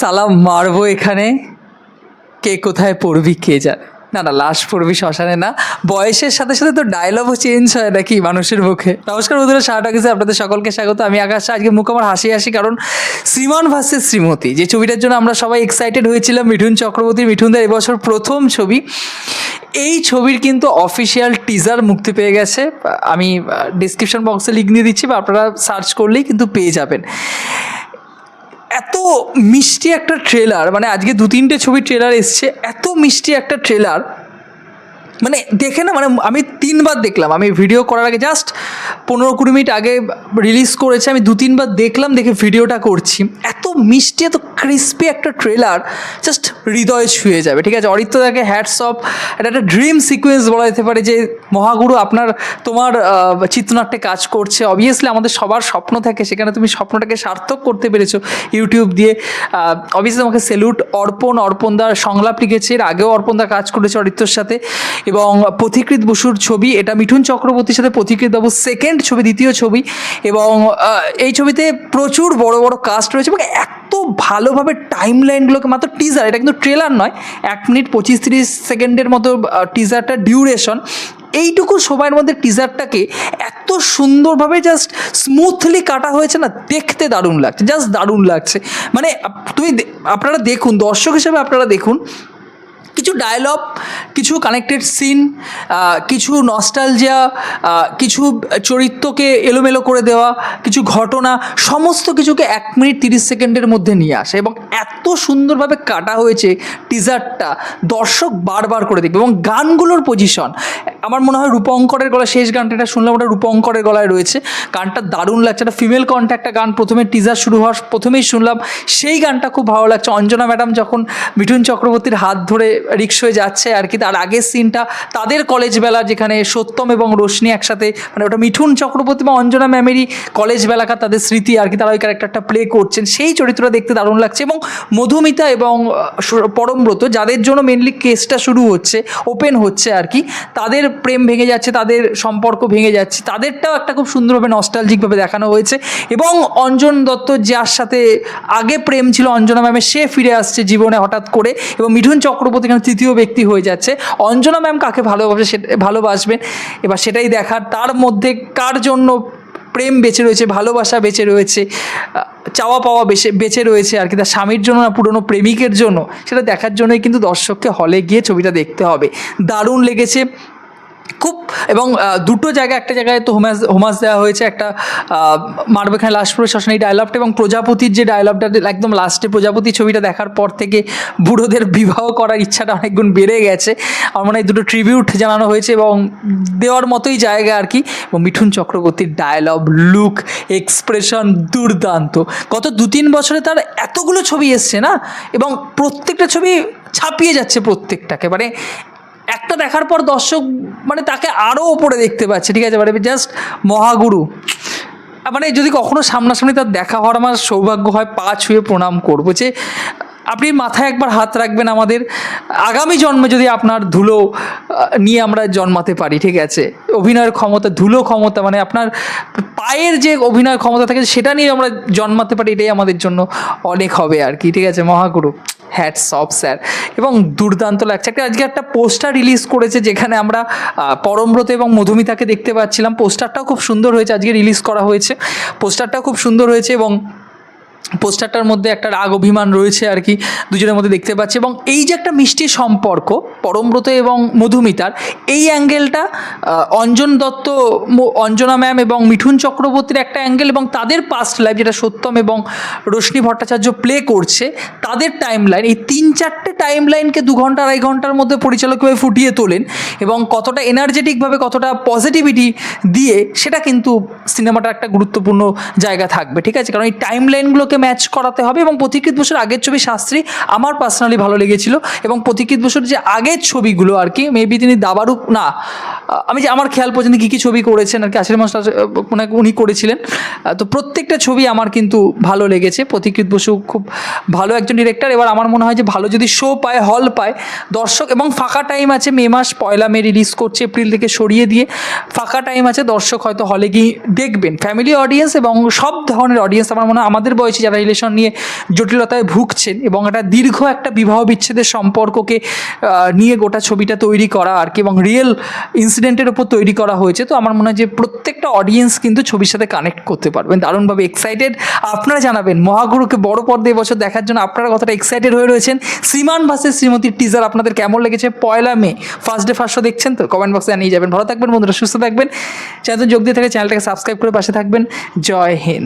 সালাম মারবো এখানে। কে কোথায় পড়বি, কে জানে। না না, লাশ পড়বি শ্মশানে না। বয়সের সাথে সাথে তো ডায়লগও চেঞ্জ হয় নাকি মানুষের মুখে। নমস্কার বন্ধুরা শাহটাকিসে আপনাদের সকলকে স্বাগত। আমি আকাশ, আজকে মুখ আমার হাসি হাসি কারণ শ্রীমান ভার্সেস শ্রীমতী, যে ছবিটার জন্য আমরা সবাই এক্সাইটেড হয়েছিলাম, মিঠুন চক্রবর্তী মিঠুনদার এবছর প্রথম ছবি। এই ছবির কিন্তু অফিসিয়াল টিজার মুক্তি পেয়ে গেছে। আমি ডিসক্রিপশন বক্সে লিঙ্ক দিয়ে দিচ্ছি, বা আপনারা সার্চ করলেই কিন্তু পেয়ে যাবেন। এত মিষ্টি একটা ট্রেলার মানে আজকে দু তিনটে ছবির ট্রেলার এসছে, এত মিষ্টি একটা ট্রেলার মানে দেখে না মানে আমি তিনবার দেখলাম। আমি ভিডিও করার আগে জাস্ট পনেরো কুড়ি মিনিট আগে রিলিজ করেছে, আমি দু তিনবার দেখলাম, দেখে ভিডিওটা করছি। এত মিষ্টি, এত ক্রিস্পি একটা ট্রেলার জাস্ট হৃদয়ে ছুঁয়ে যাবে। ঠিক আছে? অরিত্রদাকে হ্যাটস অফ এটা একটা ড্রিম সিকোয়েন্স বলা যেতে পারে যে, মহাগুরু আপনার, তোমার চিত্রনাট্যে কাজ করছে। অবভিয়াসলি আমাদের সবার স্বপ্ন থাকে, সেখানে তুমি স্বপ্নটাকে সার্থক করতে পেরেছ ইউটিউব দিয়ে। অবভিয়াসলি তোমাকে সেলুট অর্পণ অর্পণ অর্পণদার সংলাপ লিখেছে, এর আগেও অর্পণদা কাজ করেছে অরিত্রর সাথে। এবং পথিকৃত বসুর ছবি, এটা মিঠুন চক্রবর্তীর সাথে পথিকৃত বাবু সেকেন্ড ছবি, দ্বিতীয় ছবি এবং এই ছবিতে প্রচুর বড় বড় কাস্ট রয়েছে এবং এত ভালোভাবে টাইম লাইনগুলোকে মাত্র টিজার এটা কিন্তু ট্রেলার নয়, এক মিনিট পঁচিশ তিরিশ সেকেন্ডের মতো টিজারটা ডিউরেশন এইটুকু সময়ের মধ্যে টিজারটাকে এত সুন্দরভাবে জাস্ট স্মুথলি কাটা হয়েছে না, দেখতে দারুণ লাগছে জাস্ট দারুণ লাগছে। মানে তুমি আপনারা দেখুন, দর্শক হিসেবে আপনারা দেখুন কিছু ডায়লগ কিছু কানেক্টেড সিন কিছু নস্টালজিয়া কিছু চরিত্রকে এলোমেলো করে দেওয়া, কিছু ঘটনা, সমস্ত কিছুকে এক মিনিট তিরিশ সেকেন্ডের মধ্যে নিয়ে আসে এবং এত সুন্দরভাবে কাটা হয়েছে টিজারটা দর্শক বারবার করে দেখবে এবং গানগুলোর পজিশন আমার মনে হয় রূপঙ্করের গলায় শেষ গানটা, এটা শুনলাম, ওটা রূপঙ্করের গলায় রয়েছে। গানটা দারুণ লাগছে, একটা ফিমেল কণ্ঠে একটা গান প্রথমে টিজার শুরু হওয়ার প্রথমেই শুনলাম। সেই গানটা খুব ভালো লাগছে। অঞ্জনা ম্যাডাম যখন মিঠুন চক্রবর্তীর হাত ধরে রিক্সোয় যাচ্ছে আর কি, তার আগের সিনটা তাদের কলেজ বেলা যেখানে সত্যম এবং রোশনি একসাথে মানে ওটা মিঠুন চক্রবর্তী বা অঞ্জনা ম্যামেরই কলেজ বেলাকার তাদের স্মৃতি আর কি, তারা ওই ক্যারেক্টারটা প্লে করছেন। সেই চরিত্রটা দেখতে দারুণ লাগছে এবং মধুমিতা এবং পরমব্রত, যাদের জন্য মেনলি কেসটা শুরু হচ্ছে ওপেন হচ্ছে আর কি, তাদের প্রেম ভেঙে যাচ্ছে, তাদের সম্পর্ক ভেঙে যাচ্ছে, তাদেরটাও একটা খুব সুন্দরভাবে নস্টালজিকভাবে দেখানো হয়েছে। এবং অঞ্জন দত্ত যার সাথে আগে প্রেম ছিল, অঞ্জনা ম্যামের সে ফিরে আসছে জীবনে হঠাৎ করে এবং মিঠুন চক্রবর্তী কেন তৃতীয় ব্যক্তি হয়ে যাচ্ছে। অঞ্জনা ম্যাম কাকে ভালোবাসে সেটা ভালোবাসবেন? এবার সেটাই দেখার, তার মধ্যে কার জন্য প্রেম বেঁচে রয়েছে, ভালোবাসা বেঁচে রয়েছে চাওয়া পাওয়া বেঁচে বেঁচে রয়েছে আর কি, তার স্বামীর জন্য না, পুরনো প্রেমিকের জন্য, সেটা দেখার জন্যই কিন্তু দর্শককে হলে গিয়ে ছবিটা দেখতে হবে। দারুণ লেগেছে। খুব, এবং দুটো জায়গায় একটা জায়গায় তো হোমাস হোমাস দেওয়া হয়েছে, একটা মারবেখানে লাস্ট প্রশাসন, এই ডায়লগটা এবং প্রজাপতির যে ডায়লগটা একদম লাস্টে প্রজাপতি ছবিটা দেখার পর থেকে বুড়োদের বিবাহ করার ইচ্ছাটা অনেকগুণ বেড়ে গেছে। আমার মনে হয় দুটো ট্রিবিউট জানানো হয়েছে এবং দেওয়ার মতোই জায়গা আর কি। এবং মিঠুন চক্রবর্তীর ডায়লগ লুক এক্সপ্রেশন দুর্দান্ত। গত দু তিন বছরে তার এতগুলো ছবি এসছে না? এবং প্রত্যেকটা ছবি ছাপিয়ে যাচ্ছে প্রত্যেকটাকে। মানে একটা দেখার পর দর্শক মানে তাকে আরও ওপরে দেখতে পাচ্ছে, ঠিক আছে? মানে জাস্ট মহাগুরু। মানে যদি কখনো সামনাসামনি তার দেখা হওয়ার আমার সৌভাগ্য হয়, পা ছুঁয়ে প্রণাম করব যে, আপনি মাথায় একবার হাত রাখবেন আমাদের। আগামী জন্মে যদি আপনার ধুলো নিয়ে আমরা জন্মাতে পারি, ঠিক আছে? অভিনয়ের ক্ষমতা, ধুলো ক্ষমতা মানে আপনার পায়ের যে অভিনয় ক্ষমতা থাকে, সেটা নিয়ে আমরা জন্মাতে পারি, এটাই আমাদের জন্য অনেক হবে আর কি, ঠিক আছে? মহাগুরু। হ্যাটস অফ স্যার এবং দুর্দান্ত লাগছে। একটা, আজকে একটা পোস্টার রিলিজ করেছে যেখানে আমরা পরমব্রত এবং মধুমিতাকে দেখতে পাচ্ছিলাম। পোস্টারটাও খুব সুন্দর হয়েছে, আজকে রিলিজ করা হয়েছে। পোস্টারটাও খুব সুন্দর হয়েছে এবং পোস্টারটার মধ্যে একটা রাগ অভিমান রয়েছে আর কি, দুজনের মধ্যে দেখতে পাচ্ছি এবং এই যে একটা মিষ্টি সম্পর্ক, পরমব্রত এবং মধুমিতার, এই অ্যাঙ্গেলটা অঞ্জন দত্ত অঞ্জনা ম্যাম এবং মিঠুন চক্রবর্তীর একটা অ্যাঙ্গেল এবং তাদের পাস্ট লাইফ যেটা সত্যম এবং রশ্মি ভট্টাচার্য প্লে করছে, তাদের টাইম লাইন এই তিন চারটে টাইম লাইনকে দু ঘণ্টা আড়াই ঘণ্টার মধ্যে পরিচালক কীভাবে ফুটিয়ে তোলেন এবং কতটা এনার্জেটিকভাবে কতটা পজিটিভিটি দিয়ে সেটা কিন্তু সিনেমাটা একটা গুরুত্বপূর্ণ জায়গা থাকবে, ঠিক আছে? কারণ এই টাইম লাইনগুলোকে ম্যাচ করাতে হবে এবং পথিকৃত বসুর আগের ছবি শাস্ত্রী আমার পার্সোনালি ভালো লেগেছিল এবং পথিকৃত বসুর যে আগের ছবিগুলো আর কি মেবি তিনি দাবারুক না আমি যে আমার খেয়াল পর্যন্ত কী কী ছবি করেছেন আর কি আশির মাস্টার উনি করেছিলেন। তো প্রত্যেকটা ছবি আমার কিন্তু ভালো লেগেছে। পথিকৃত বসু খুব ভালো একজন ডিরেক্টর এবার আমার মনে হয় যে ভালো যদি শো পায় হল পায়, দর্শক এবং ফাঁকা টাইম আছে, মে মাস পয়লা মে রিলিজ করছে এপ্রিল থেকে সরিয়ে দিয়ে ফাঁকা টাইম আছে, দর্শক হয়তো হলে গিয়ে দেখবেন। ফ্যামিলি অডিয়েন্স এবং সব ধরনের অডিয়েন্স আমার মনে হয়, আমাদের বয়সী যারা রিলেশন নিয়ে জটিলতায় ভুগছেন এবং একটা দীর্ঘ একটা বিবাহ বিচ্ছেদের সম্পর্ককে নিয়ে গোটা ছবিটা তৈরি করা আর কি এবং রিয়েল ইনসিডেন্টের ওপর তৈরি করা হয়েছে, তো আমার মনে হয় যে প্রত্যেকটা অডিয়েন্স কিন্তু ছবির সাথে কানেক্ট করতে পারবেন দারুণভাবে এক্সাইটেড আপনারা জানাবেন, মহাগুরুকে বড় পর্দায় এবছর দেখার জন্য আপনারা কতটা এক্সাইটেড হয়ে রয়েছেন? শ্রীমান ভাসের শ্রীমতীর টিজার আপনাদের কেমন লেগেছে? পয়লা মে ফার্স্ট ডে ফার্স্ট দেখছেন তো? কমেন্ট বক্সে জানিয়ে যাবেন। ভালো থাকবেন বন্ধুরা, সুস্থ থাকবেন। চ্যানেল যোগ দিয়ে থাকে চ্যানেলটাকে সাবস্ক্রাইব করে পাশে থাকবেন। জয় হিন্দ।